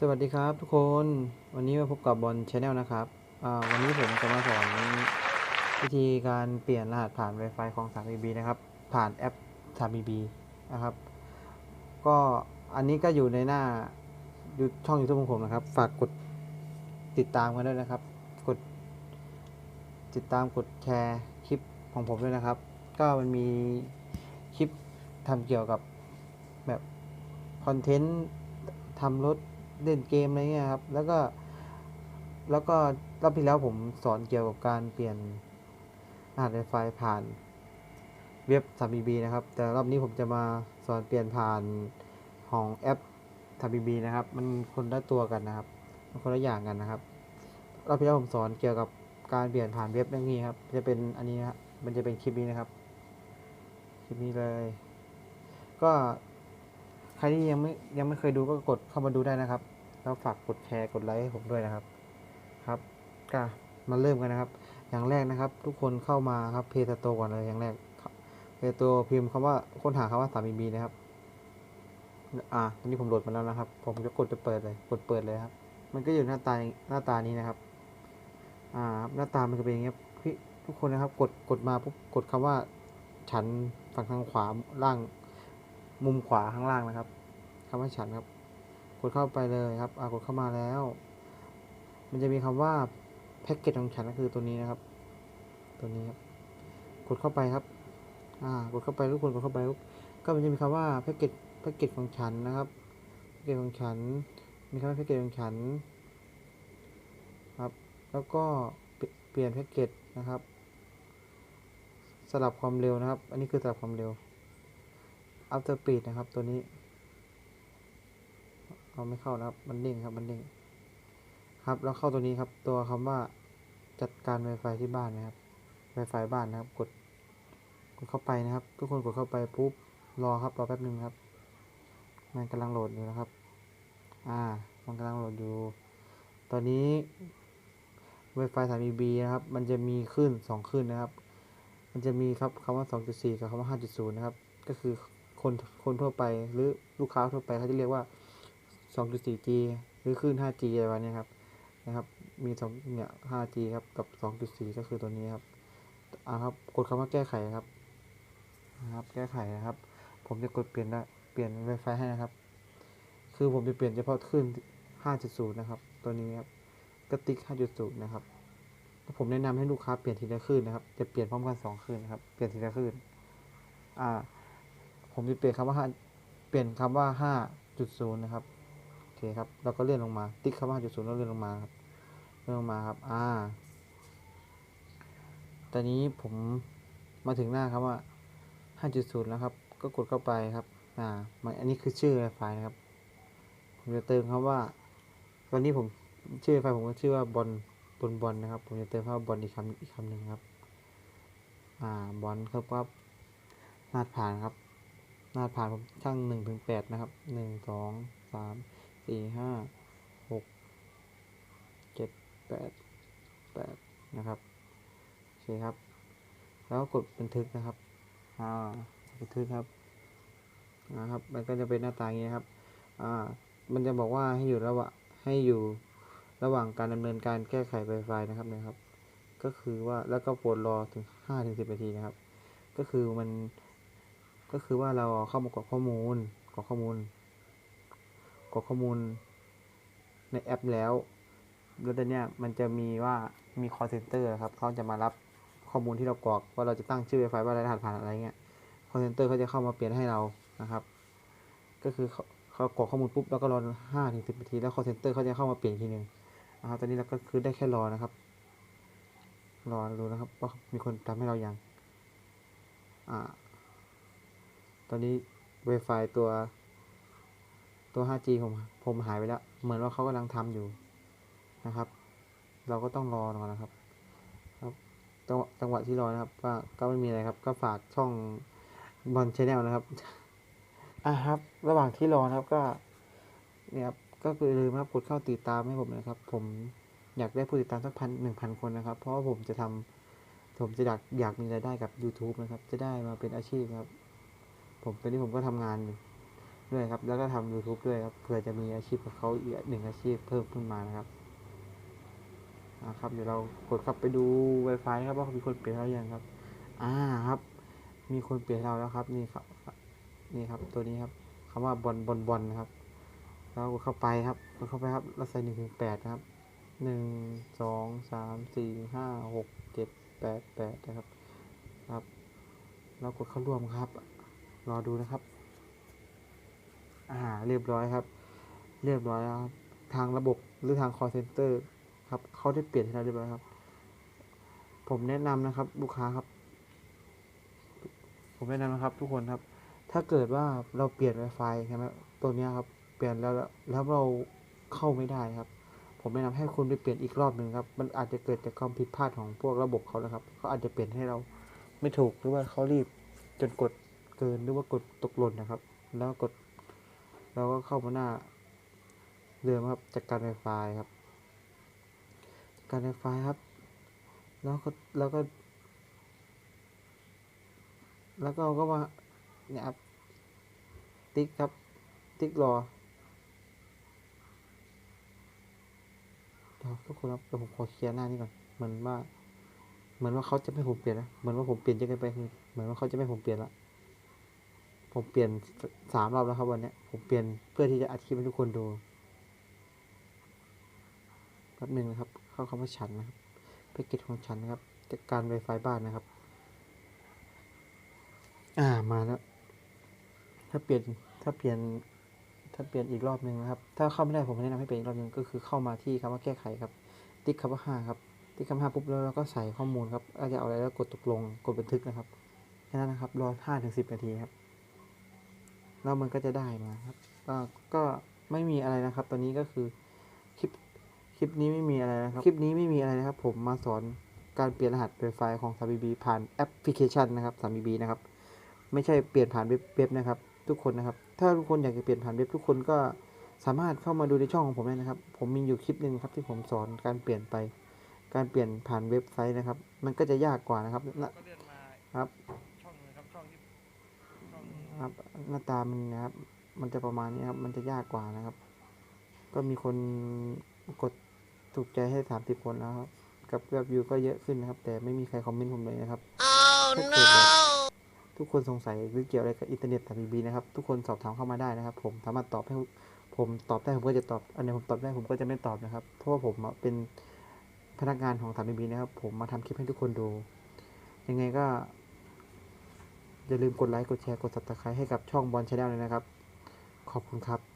สวัสดีครับทุกคนวันนี้มาพบกับบอลชาแนลนะครับวันนี้ผมจะมาสอนวิธีการเปลี่ยนรหัสผ่าน Wi-Fi ของ 3BB นะครับ ผ่านแอป 3BB นะครับ ก็อันนี้ก็อยู่ในหน้าช่อง YouTube ของผมนะครับ ฝากกดติดตามกันด้วยนะครับ กด ติดตามกดแชร์คลิปของผมด้วยนะครับ ก็มันมีคลิปทำเกี่ยวกับแบบคอนเทนต์ทำรถ เล่นเกมอะไรเงี้ยครับ แล้วก็ แล้วก็รอบที่แล้วผมสอนเกี่ยวกับการเปลี่ยนรหัส Wi-Fi ผ่านเว็บ 3BB นะครับ แต่รอบนี้ผมจะมาสอนเปลี่ยนผ่านของแอป 3BB นะครับ มันคนละตัวกันนะครับมันคนละอย่างกันนะครับรอบที่แล้วผมสอนเกี่ยวกับการเปลี่ยนผ่านเว็บอย่างนี้ครับ จะเป็นอันนี้นะครับมันจะเป็นคลิปนี้นะครับ คลิปนี้เลย ก็ ใครที่ยังไม่ยังไม่เคยดูก็กดเข้ามาดูได้นะครับ แล้วฝากกดแชร์กดไลค์ให้ผมด้วยนะครับ ครับก็มาเริ่มกันนะครับ อย่างแรกนะครับ ทุกคนเข้ามาครับเพจโตก่อนเลยอย่างแรกเพจโตพิมพ์คำว่าค้นหาคำว่าสามีบีนะครับ อ่าตอนนี้ผมโหลดมาแล้วนะครับ ผมจะกดจะเปิดเลย กดเปิดเลยครับ มันก็อยู่หน้าตาหน้าตานี้นะครับ อ่าหน้าตามันจะเป็นอย่างเงี้ยพี่ทุกคนนะครับ กดกดมาปุ๊บกดคำว่าฉันฝั่งทางขวาล่าง มุมขวาข้างล่างนะครับคำว่าฉันครับ กดเข้าไปเลยครับอ่ากดเข้ามาแล้ว มันจะมีคำว่าแพ็กเกจของฉันก็คือตัวนี้นะครับ ตัวนี้ครับ กดเข้าไปครับ อ่า กดเข้าไปทุกคนกดเข้าไปก็มันจะมีคำว่าแพ็กเกจแพ็กเกจของฉันนะครับแพ็กเกจของฉัน มีคำว่าแพ็กเกจของฉัน ครับ แล้วก็เปลี่ยนแพ็กเกจนะครับ สลับความเร็วนะครับ อันนี้คือสลับความเร็ว after speed นะครับตัวนี้ เอาไม่เข้านะครับ มันเด้งครับ มันเด้งครับ แล้วเข้าตัวนี้ครับ ตัวคำว่าจัดการ Wi-Fi ที่บ้านนะครับ Wi-Fi บ้านนะครับ กด กดเข้าไปนะครับ ทุกคนกดเข้าไปปุ๊บ รอครับ รอแป๊บหนึ่งครับ มันกำลังโหลดอยู่นะครับ อ่า มันกำลังโหลดอยู่ ตอนนี้ Wi-Fi 3 b นะครับ มันจะมีคลื่นสองคลื่นนะครับ มันจะมีครับคำว่า 2.4 กับคำว่า 5.0 นะครับ ก็คือ คนคนทั่วไป หรือลูกค้าทั่วไปเขาจะเรียกว่า 2.4G หรือคลื่น 5G อะไรประมาณนี้ครับนะครับ มีสองเนี่ย 5G ครับกับ 2.4 ก็คือตัวนี้ครับอ่าครับกดคำว่าแก้ไขครับนะครับแก้ไขนะครับ ผมจะกดเปลี่ยนได้เปลี่ยน Wi-Fi ให้นะครับ คือผมจะเปลี่ยนเฉพาะคลื่น 5.0 นะครับ ตัวนี้ครับกระติก 5.0 นะครับผมแนะนำให้ลูกค้าเปลี่ยนทีละคลื่นนะครับ จะเปลี่ยนพร้อมกันสองคลื่นนะครับ เปลี่ยนทีละคลื่น อ่า ผมจะเปลี่ยนคำว่าห้าเปลี่ยนคำว่าห้าจุดศูนย์นะครับ โอเคครับ เราก็เลื่อนลงมา ติ๊กคำว่าห้าจุดศูนย์แล้วเลื่อนลงมาครับ เลื่อนลงมาครับ อ่า ตอนนี้ผมมาถึงหน้าครับว่าห้าจุดศูนย์แล้วครับ ก็กดเข้าไปครับ อ่า มัน อันนี้คือชื่อไฟล์นะครับ ผมจะเติมคำว่า ตอนนี้ผมชื่อไฟล์ผมก็ชื่อว่าบอลบนบอลนะครับ ผมจะเติมคำว่าบอลอีกคำอีกคำหนึ่งครับ อ่า บอลครับว่าหน้าผ่านครับ น้าผ่านผมช่างหนึ่งถึงแปดนะครับหนึ่งสองสามสี่ห้าหกเจ็ดแปดแปดนะครับโอเคครับ แล้วกดบันทึกนะครับอ่าบันทึกครับนะครับ มันก็จะเป็นหน้าตาอย่างนี้ครับอ่ามันจะบอกว่าให้อยู่ระหว่างให้อยู่ระหว่างการดำเนินการแก้ไข Wi-Fi นะครับนะครับ ก็คือว่าแล้วก็โปรดรอถึงห้าถึงสิบนาทีนะครับ ก็คือมัน ก็คือว่าเราเข้ามากรอกข้อมูลกรอกข้อมูลกรอกข้อมูลในแอปแล้ว แล้วตอนเนี้ยมันจะมีว่ามี call center ครับเขาจะมารับข้อมูลที่เรากรอกว่าเราจะตั้งชื่อ Wi-Fi ว่าอะไรรหัสผ่านอะไรเงี้ย call center เขาจะเข้ามาเปลี่ยนให้เรานะครับ ก็คือเขากรอกข้อมูลปุ๊บแล้วก็รอห้าถึงสิบนาทีแล้ว call center เขาจะเข้ามาเปลี่ยนอีกทีหนึ่งนะครับตอนนี้เราก็คือได้แค่รอนะครับ รอดูนะครับว่ามีคนทำให้เรายังอ่า ตอนนี้ Wi-Fi ตัวตัว 5G ผมผมหายไปแล้ว เหมือนว่าเขากำลังทำอยู่นะครับ เราก็ต้องรอหน่อยนะครับ ครับจังหวะจังหวะที่รอนะครับ ก็ก็ไม่มีอะไรครับ ก็ฝากช่องบอลชแนลนะครับอะครับ ระหว่างที่รอนะครับก็ เนี่ยครับก็คือลืมครับกดเข้าติดตามให้ผมนะครับ ผมอยากได้ผู้ติดตามสักพันหนึ่งพันคนนะครับ เพราะว่าผมจะทำผมจะอยากอยากมีรายได้กับ YouTube นะครับ จะได้มาเป็นอาชีพครับ ผมตอนนี้ผมก็ทำงานด้วยครับ แล้วก็ทำ YouTube ด้วยครับเผื่อจะมีอาชีพกับเขาอีกหนึ่งอาชีพเพิ่มขึ้นมานะครับนะครับเดี๋ยวเรากดเข้าไปดู Wi-Fi นะครับว่ามีคนเปลี่ยนแล้วยังครับ อ่าครับ มีคนเปลี่ยนเราแล้วครับ นี่ครับ นี่ครับ ตัวนี้ครับคำว่าบอลบอลบอลนะครับแล้วกดเข้าไปครับกดเข้าไปครับเราใส่หนึ่งถึงแปดนะครับหนึ่งสองสามสี่ห้าหกเจ็ดแปดแปดนะครับ ครับ เรากดเข้าร่วมครับ รอดูนะครับ อ่า เรียบร้อยครับ เรียบร้อยแล้วครับ ทางระบบหรือทาง call center ครับเขาได้เปลี่ยนให้เราเรียบร้อยครับ ผมแนะนำนะครับ ลูกค้าครับ ผมแนะนำนะครับ ทุกคนครับ ถ้าเกิดว่าเราเปลี่ยน Wi-Fi ใช่ไหมตัวนี้ครับ เปลี่ยนแล้วแล้วเราเข้าไม่ได้ครับผมแนะนำให้คุณไปเปลี่ยนอีกรอบหนึ่งครับ มันอาจจะเกิดจากความผิดพลาดของพวกระบบเขานะครับ เขาอาจจะเปลี่ยนให้เราไม่ถูกหรือว่าเขารีบจนกด เกินหรือว่ากดตกหล่นนะครับ แล้วกดเราก็เข้ามาหน้าเดิมครับจากการ Wi-Fi ครับจากการ Wi-Fi ครับ แล้วก็แล้วก็ แล้วก็ก็มาเนี่ยครับติ๊กครับ ติ๊กรอทุกคนครับเดี๋ยวผมขอเคลียร์หน้านี้ก่อนเหมือนว่า เหมือนว่าเขาจะไม่ผมเปลี่ยนนะเหมือนว่าผมเปลี่ยนเยอะเกินไปคือเหมือนว่าเขาจะไม่ผมเปลี่ยนละ ผมเปลี่ยนสามรอบแล้วครับวันนี้ผมเปลี่ยนเพื่อที่จะอัดคลิปให้ทุกคนดูแป๊บหนึ่งนะครับ เข้าคำว่าฉันนะครับแพ็กเกจของฉันนะครับจากการ Wi-Fi บ้านนะครับ อ่ามาแล้ว ถ้าเปลี่ยนถ้าเปลี่ยนถ้าเปลี่ยนอีกรอบหนึ่งนะครับ ถ้าเข้าไม่ได้ผมแนะนำให้เปลี่ยนอีกรอบหนึ่งก็คือเข้ามาที่คำว่าแก้ไขครับ ติ๊กคำว่าห้าครับ ติ๊กคำว่าห้าปุ๊บแล้วเราก็ใส่ข้อมูลครับอาจจะเอาอะไรแล้วกดตกลง กดบันทึกนะครับแค่นั้นนะครับ รอห้าถึงสิบนาทีครับ แล้วมันก็จะได้มาครับ ก็ก็ไม่มีอะไรนะครับ ตอนนี้ก็คือคลิปคลิปนี้ไม่มีอะไรนะครับ คลิปนี้ไม่มีอะไรนะครับ ผมมาสอนการเปลี่ยนรหัส Wi-Fi ของ 3BB ผ่านแอปพลิเคชันนะครับ 3BB นะครับ ไม่ใช่เปลี่ยนผ่านเว็บเว็บนะครับ ทุกคนนะครับ ถ้าทุกคนอยากจะเปลี่ยนผ่านเว็บทุกคนก็สามารถเข้ามาดูในช่องของผมได้นะครับ ผมมีอยู่คลิปหนึ่งครับที่ผมสอนการเปลี่ยนไป การเปลี่ยนผ่านเว็บไซต์นะครับ มันก็จะยากกว่านะครับนะก็เลื่อนมาครับช่องนึงครับช่องที่ช่อง ครับหน้าตามันนะครับ มันจะประมาณนี้ครับ มันจะยากกว่านะครับ ก็มีคนกดถูกใจให้สามสิบคนแล้วครับ กับยอดวิวก็เยอะขึ้นนะครับ แต่ไม่มีใครคอมเมนต์ผมเลยนะครับถ้าเกิดแบบทุกคนสงสัยหรือเกี่ยวอะไรกับอินเทอร์เน็ตสามบีนะครับ ทุกคนสอบถามเข้ามาได้นะครับ ผมสามารถตอบให้ผมตอบได้ผมก็จะตอบ อันไหนผมตอบได้ผมก็จะไม่ตอบนะครับ เพราะว่าผมอะเป็นพนักงานของสามบีนะครับ ผมมาทำคลิปให้ทุกคนดู ยังไงก็ อย่าลืมกดไลค์ กดแชร์ กด subscribe ให้กับช่องบอลชาแนลเลยนะครับ ขอบคุณครับ